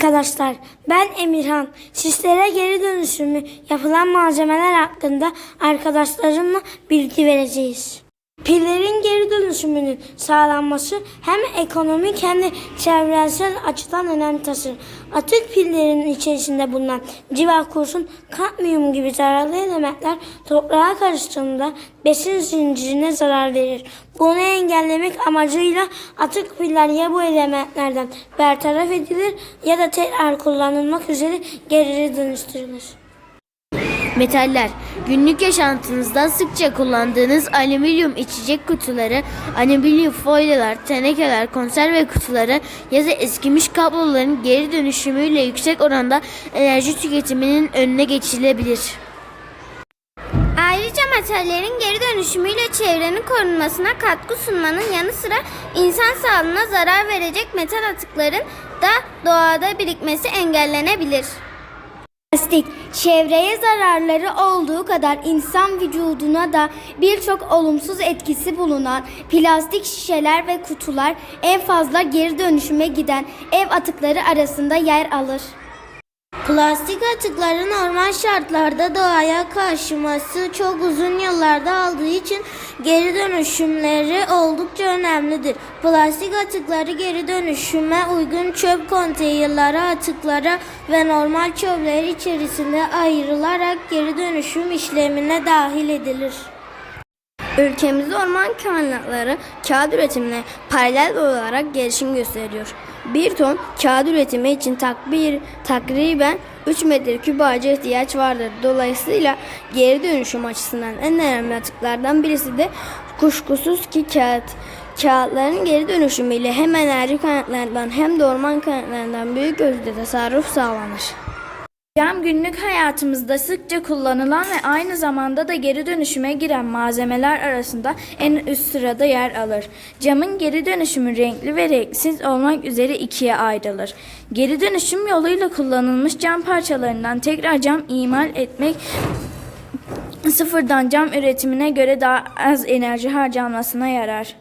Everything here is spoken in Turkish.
Arkadaşlar ben Emirhan. Sizlere geri dönüşümü yapılan malzemeler hakkında arkadaşlarımla bilgi vereceğiz. Pillerin dönüşümünün sağlanması hem ekonomik hem de çevresel açıdan önem taşır. Atık pillerin içerisinde bulunan civa kurşun, kadmiyum gibi zararlı elementler toprağa karıştığında besin zincirine zarar verir. Bunu engellemek amacıyla atık piller ya bu elementlerden bertaraf edilir ya da tekrar kullanılmak üzere geri dönüştürülür. Metaller. Günlük yaşantınızda sıkça kullandığınız alüminyum içecek kutuları, alüminyum folyolar, tenekeler, konserve kutuları ya da eskimiş kabloların geri dönüşümüyle yüksek oranda enerji tüketiminin önüne geçilebilir. Ayrıca metallerin geri dönüşümüyle çevrenin korunmasına katkı sunmanın yanı sıra insan sağlığına zarar verecek metal atıkların da doğada birikmesi engellenebilir. Plastik, çevreye zararları olduğu kadar insan vücuduna da birçok olumsuz etkisi bulunan plastik şişeler ve kutular en fazla geri dönüşüme giden ev atıkları arasında yer alır. Plastik atıkları normal şartlarda doğaya karşıması çok uzun yıllarda aldığı için geri dönüşümleri oldukça önemlidir. Plastik atıkları geri dönüşüme uygun çöp konteynerlara, atıklara ve normal çöpler içerisinde ayrılarak geri dönüşüm işlemine dahil edilir. Ülkemizde orman kaynakları kağıt üretimine paralel olarak gelişim gösteriyor. Bir ton kağıt üretimi için takbir, takriben 3 metreküp ağaca ihtiyaç vardır. Dolayısıyla geri dönüşüm açısından en önemli atıklardan birisi de kuşkusuz ki kağıt. Kağıtların geri dönüşümüyle hem enerji kaynaklarından hem de orman kaynaklarından büyük ölçüde tasarruf sağlanır. Cam günlük hayatımızda sıkça kullanılan ve aynı zamanda da geri dönüşüme giren malzemeler arasında en üst sırada yer alır. Camın geri dönüşümü renkli ve renksiz olmak üzere ikiye ayrılır. Geri dönüşüm yoluyla kullanılmış cam parçalarından tekrar cam imal etmek sıfırdan cam üretimine göre daha az enerji harcanmasına yarar.